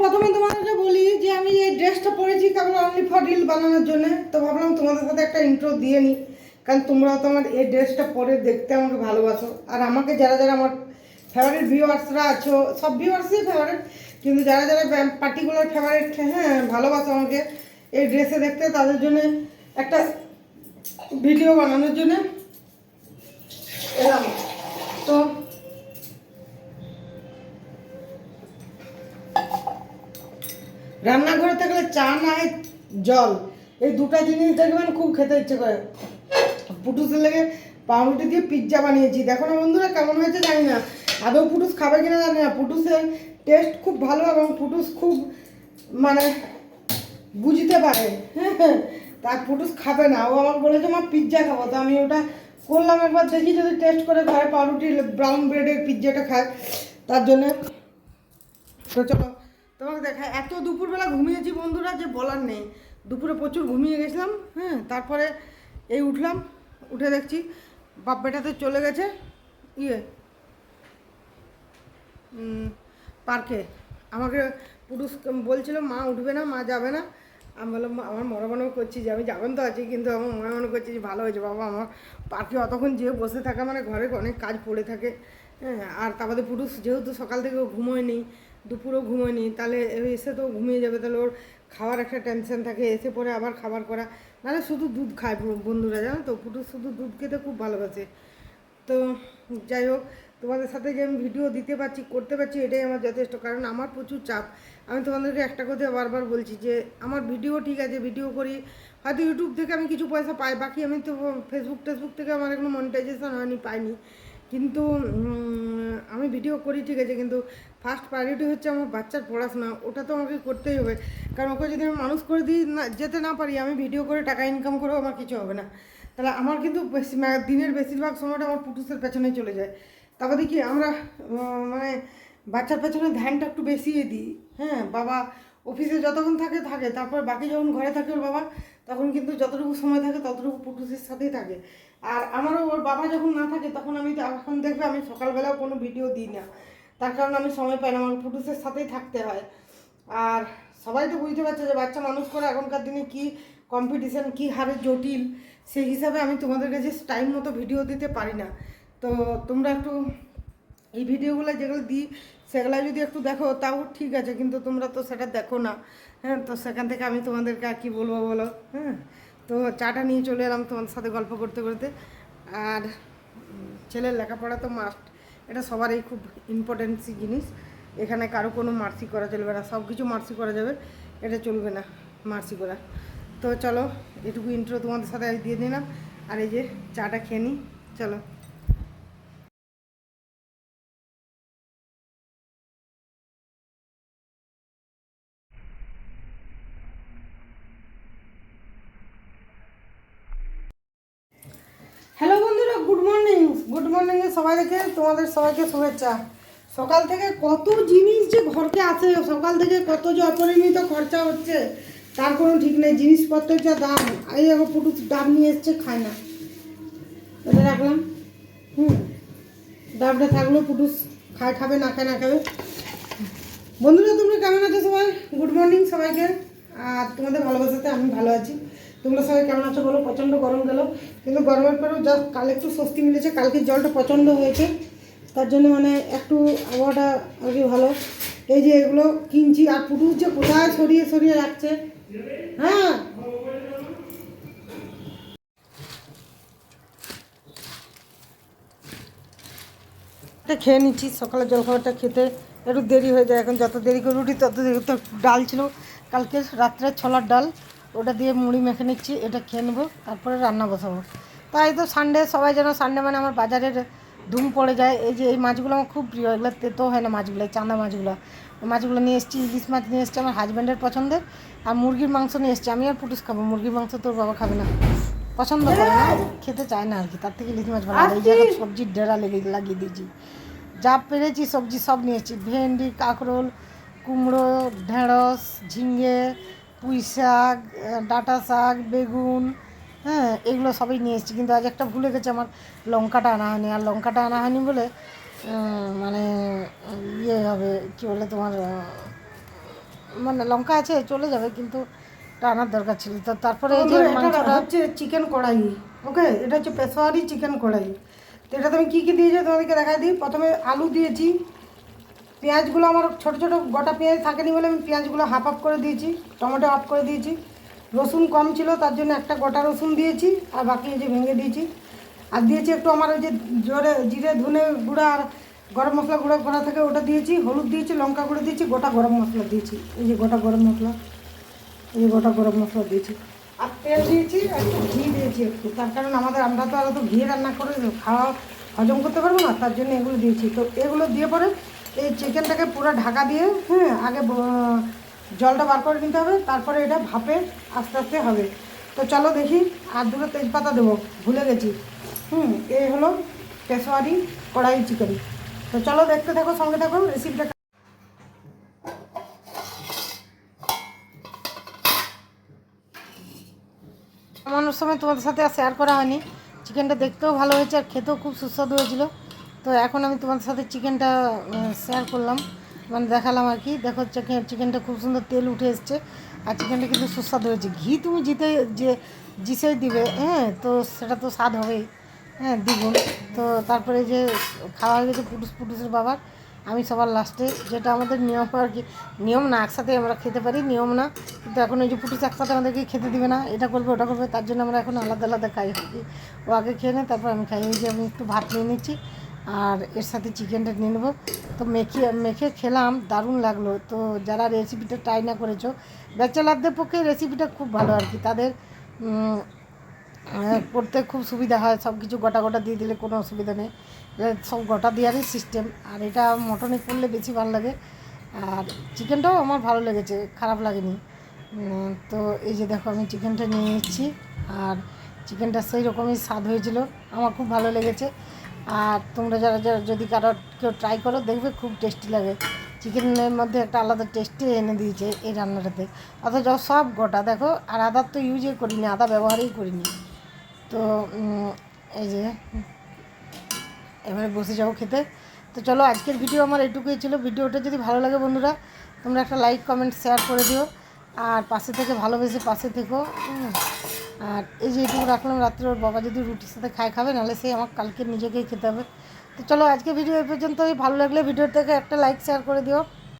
প্রথমে তোমাদেরকে বলি যে আমি এই ড্রেসটা পরেছি কেবল অনলি ফর রিল বানানোর জন্য। তো ভাবলাম তোমাদের সাথে একটা ইন্ট্রো দিয়ে নিই কারণ তোমরাও তো আমার এই ড্রেসটা পরে দেখতে আমাকে ভালোবাসো। আর আমাকে যারা যারা আমার ফেভারিট ভিউয়ার্সরা আছো, সব ভিউয়ার্সই ফেভারিট কিন্তু যারা যারা পার্টিকুলার ফেভারিট হ্যাঁ ভালোবাসো আমাকে এই ড্রেসে দেখতে, তাদের জন্য একটা ভিডিও বানানোর জন্য। এলাম তো রান্নাঘরে থাকলে চা না হয় জল। এই দুটা জিনিস দেখবেন খুব খেতে ইচ্ছে করে। পুটুসের লেগে পাউরুটি দিয়ে পিৎজা বানিয়েছি। দেখো না বন্ধুরা কেমন হয়েছে জানি না। আদৌ পুটুস খাবে কিনা জানি না। পুটুসের টেস্ট খুব ভালো এবং পুটুস খুব মানে বুঝতে পারে। হ্যাঁ তার পুটুস খাবে না। ও আমাকে বলেছে আমার পিৎজা খাব। তো আমি ওটা করলাম একবার, দেখি যদি টেস্ট করে ঘরে পাউরুটি ব্রাউন ব্রেডের পিৎজাটা খায়। তার জন্যে তো চলো তোমাকে দেখা, এত দুপুরবেলা ঘুমিয়েছি বন্ধুরা, যে বলার নেই। দুপুরে প্রচুর ঘুমিয়ে গেছিলাম হ্যাঁ তারপরে এই উঠলাম, উঠে দেখছি বাপ বেটাতে চলে গেছে ইয়ে পার্কে। আমাকে পুরুষ বলছিল, মা উঠবে না, মা যাবে না। আমি বললাম আমার মনে মনে করছি যে আমি যাবেন তো আছি, কিন্তু আমার মনে মনে করছি যে ভালো হয়েছে, বাবা, আমার পার্কে অতক্ষণ যেয়ে বসে থাকা মানে ঘরে অনেক কাজ পড়ে থাকে। হ্যাঁ আর তারপরে পুরুষ যেহেতু সকাল থেকে ঘুমোয়নি দুপুরও ঘুমোয়নি, তাহলে এসে তো ঘুমিয়ে যাবে, তাহলে ওর খাওয়ার একটা টেনশন থাকে, এসে পরে আবার খাবার করা। নাহলে শুধু দুধ খায় বন্ধুরা, জানো তো? পুরুষ শুধু দুধ খেতে খুব ভালোবাসে। তো যাই হোক, তোমাদের সাথে যে আমি ভিডিও দিতে পারছি, করতে পারছি, এটাই আমার যথেষ্ট। কারণ আমার প্রচুর চাপ। আমি তোমাদেরকে একটা কথা বারবার বলছি যে, আমার ভিডিও ঠিক আছে ভিডিও করি। হয়তো ইউটিউব থেকে আমি কিছু পয়সা পাই, বাকি আমি তো ফেসবুক টেসবুক থেকে আমার এখনও মনিটাইজেশন হয়নি, পাইনি। কিন্তু আমি ভিডিও করি, ঠিক আছে, কিন্তু ফার্স্ট প্রায়োরিটি হচ্ছে আমার বাচ্চার পড়াশোনা, ওটা তো আমাকে করতেই হবে। কারণ ওকে যদি আমি মানুষ করে দিই, না, যেতে না পারি, আমি ভিডিও করে টাকা ইনকাম করেও আমার কিছু হবে না। তাহলে আমার কিন্তু দিনের বেশিরভাগ সময়টা আমার পুটুসের পেছনে চলে যায়। তারপরে দেখি আমরা মানে বাচ্চার পেছনে ধ্যানটা একটু বেশি দিই। হ্যাঁ বাবা অফিসে যতক্ষণ থাকে থাকে। তারপর বাকি যখন ঘরে থাকে ওর বাবা তখন কিন্তু যতটুকু সময় থাকে ততটুকু পুটুসের সাথেই থাকে। আর আমারও ওর বাবা যখন না থাকে তখন আমি এখন দেখবে আমি সকালবেলাও কোনো ভিডিও দিই না। তার কারণ আমি সময় পাই না, আমার পুটুসের সাথেই থাকতে হয়। আর সবাই তো বুঝতে পারছে যে বাচ্চা মানুষ করে এখনকার দিনে কি কম্পিটিশান কি হারে জটিল, সেই হিসাবে আমি তোমাদের কাছে টাইম মতো ভিডিও দিতে পারি না। তো তোমরা একটু এই ভিডিওগুলো যেগুলো দিই, সেগুলো যদি একটু দেখো, তাও ঠিক আছে, কিন্তু তোমরা তো সেটা দেখো না। হ্যাঁ তো সেখান থেকে আমি তোমাদেরকে আর কী বলব বলো? হ্যাঁ তো চাটা নিয়ে চলে এলাম তোমাদের সাথে গল্প করতে করতে। আর ছেলের লেখাপড়া তো মাস্ট এটা সবারই খুব ইম্পর্টেন্সি জিনিস। এখানে কারও কোনো মার্সি করা চলবে না, সব কিছু মার্সি করা যাবে, এটা চলবে না মার্সি করা। তো চলো, এটুকু ইন্ট্রো তোমাদের সাথে দিয়ে দিলাম। আর এই যে চাটা খেয়ে নিই, চলো। হ্যালো বন্ধুরা গুড মর্নিং গুড মর্নিংয়ে সবাই দেখে তোমাদের সবাইকে শুভেচ্ছা। সকাল থেকে কত জিনিস যে ঘরকে আসে সকাল থেকে কত যে অপরিমিত খরচা হচ্ছে, তার কোনো ঠিক নেই। জিনিসপত্রের যা দাম, এই দেখো পুটু ডাব নিয়ে এসছে, খায় না। এটা রাখলাম। হুম, ডাবটা থাকল পুটুস খায়, খাবে, না খায়, না খাবে। বন্ধুরা, তোমরা কেমন আছো সবাই? গুড মর্নিং সবাইকে। আর তোমাদের ভালোবাসাতে আমি ভালো আছি। তোমরা সবাই কেমন আছো বলো? প্রচণ্ড গরম গেল। কিন্তু গরমের পরেও যা কাল একটু স্বস্তি মিলেছে। কালকে জলটা প্রচণ্ড হয়েছে। তার জন্য মানে একটু আবহাওয়াটা আর কি ভালো। এই যে এগুলো কিনছি। আর পুটুস যে কোথায় সরিয়ে সরিয়ে রাখছে। হ্যাঁ? খেয়ে নিচ্ছি। সকালে জলখাবারটা খেতে একটু দেরি হয়ে যায়। এখন যত দেরি করে উঠি তত দেরি। তো ডাল ছিল। কালকে রাত্রে ছোলার ডাল। ওটা দিয়ে মুড়ি মেখে নিচ্ছি, এটা খেয়ে নেব, তারপরে রান্না বসাবো। তাই তো সানডে সবাই যেন সানডে মানে আমার বাজারের ধুম পড়ে যায়। এই যে এই মাছগুলো আমার খুব প্রিয়, এগুলো তেতো হয় না মাছগুলো, এই চাঁদা মাছগুলো। মাছগুলো নিয়ে এসেছি, ইলিশ মাছ নিয়ে এসেছি, আমার হাজব্যান্ডের পছন্দের, আর মুরগির মাংস নিয়ে এসেছি। আমি আর পুটুস খাব, মুরগির মাংস তোর বাবা খাবে না। পছন্দ করে না, খেতে চায় না আর কি তার থেকে ইলিশ মাছ ভালো এই যে সবজির ডেরা লেগে, লাগিয়ে দিয়েছি। যা পেরেছি সবজি সব নিয়ে এসেছি, ভেন্ডি, কাঁকরোল, কুমড়ো, ঢেঁড়স, ঝিঙে পুঁই শাক ডাঁটা শাক বেগুন হ্যাঁ এগুলো সবই নিয়ে এসেছি। কিন্তু আজ একটা ভুলে গেছে আমার লঙ্কাটা আনা হয়নি। আর লঙ্কাটা আনা হয়নি বলে মানে ইয়ে হবে কী বলে তোমার মানে লঙ্কা আছে চলে যাবে কিন্তু আনার দরকার ছিল। তো তারপরে এই যে মাংসটা হচ্ছে চিকেন কড়াই ওকে? এটা হচ্ছে পেশোয়ারি চিকেন কড়াই। তো এটা তুমি কী কী দিয়েছ তোমাদেরকে দেখাই দিই। প্রথমে আলু দিয়েছি পেঁয়াজগুলো আমার ছোট ছোট গোটা পেঁয়াজ থাকেনি বলে আমি পেঁয়াজগুলো হাফ হাফ করে দিয়েছি, টমেটো হাফ করে দিয়েছি। রসুন কম ছিল, তার জন্য একটা গোটা রসুন দিয়েছি, আর বাকি যে ভেঙে দিয়েছি। আর দিয়েছি একটু আমার ওই যে জোরে জিরে, ধনে গুঁড়া আর গরম মশলা গুঁড়ো করা থাকে ওটা দিয়েছি, হলুদ দিয়েছি, লঙ্কা গুঁড়ো দিয়েছি, গোটা গরম মশলা দিয়েছি। এই যে গোটা গরম মশলা, এই যে গোটা গরম মশলা দিয়েছি। আর তেল দিয়েছি একটু ঘি দিয়েছি একটু। তার কারণ আমাদের আমরা তো আর তো ঘি রান্না করে খাওয়া হজম করতে পারব না, তার জন্য এগুলো দিয়েছি। তো এগুলো দিয়ে পরে এই চিকেনটাকে পুরো ঢাকা দিয়ে হ্যাঁ আগে জলটা বার করে নিতে হবে, তারপরে এটা ভাপে আস্তে আস্তে হবে। তো চলো দেখি, আর দুটো তেজপাতা দেবো, ভুলে গেছি। হুম, এই হলো পেশোয়ারি কড়াই চিকেন তো চলো দেখতে থাকো, সঙ্গে থাকো রেসিপিটা আমার সময় তোমাদের সাথে শেয়ার করা হয়নি। চিকেনটা দেখতেও ভালো হয়েছে, আর খেতেও খুব সুস্বাদু হয়েছিল। তো এখন আমি তোমাদের সাথে চিকেনটা শেয়ার করলাম। মানে দেখালাম আর কি। দেখো চিকেন চিকেনটা খুব সুন্দর তেল উঠে এসছে। আর চিকেনটা কিন্তু সুস্বাদু হয়েছে। ঘি তুমি জিতে যে জিসেই দিবে হ্যাঁ তো সেটা তো স্বাদ হবেই। হ্যাঁ দ্বিগুণ। তো তারপরে যে খাওয়া হয়ে গেছে পুটুস পুটুসের বাবার, আমি সবার লাস্টে যেটা আমাদের নিয়ম আর কি, নিয়ম না, একসাথে আমরা খেতে পারি, নিয়ম না। কিন্তু এখন ওই যে পুটুস একসাথে আমাদেরকে খেতে দিবে না, এটা করবে, ওটা করবে, তার জন্য আমরা এখন আলাদা আলাদা খাই। ও আগে খেয়ে নেয়, তারপর আমি খাই। যে আমি একটু ভাত নিয়ে নিচ্ছি। আর এর সাথে চিকেনটা নিয়ে নেব। তো মেখে মেখে খেলাম, দারুণ লাগল। তো যারা রেসিপিটা ট্রাই না করেছ, ব্যাচেলারদের পক্ষে রেসিপিটা খুব ভালো আর কি। তাদের করতে খুব সুবিধা হয়। সব কিছু গোটা গোটা দিয়ে দিলে কোনো অসুবিধা নেই। সব গোটা দেওয়ারই সিস্টেম আর এটা মটনে করলে বেশি ভালো লাগে। আর চিকেনটাও আমার ভালো লেগেছে, খারাপ লাগেনি। তো এই যে দেখো আমি চিকেনটা নিয়ে নিচ্ছি। আর চিকেনটা সেই রকমই স্বাদ হয়েছিল। আমার খুব ভালো লেগেছে। আর তোমরা যারা যারা যদি কারও কেউ ট্রাই করো, দেখবে খুব টেস্টি লাগে। চিকেনের মধ্যে একটা আলাদা টেস্টি এনে দিয়েছে এই রান্নাটাতে। অথচ সব গোটা, দেখো, আর আদার তো ইউজই করিনি, আদা ব্যবহারই করিনি। তো এই যে, এবারে বসে যাব খেতে। তো চলো, আজকের ভিডিও আমার এটুকুই ছিল। ভিডিওটা যদি ভালো লাগে বন্ধুরা, তোমরা একটা লাইক কমেন্ট শেয়ার করে দিও। আর পাশে থেকে, ভালোবেসে পাশে থেকো। আর এই যে এটুকু রাখলাম, রাত্রে ওর বাবা যদি রুটির সাথে খায় খাবে, নাহলে সেই আমার কালকে নিজেকেই খেতে হবে। তো চলো আজকে ভিডিও এই পর্যন্তই। ভালো লাগলে ভিডিও থেকে একটা লাইক শেয়ার করে দিও।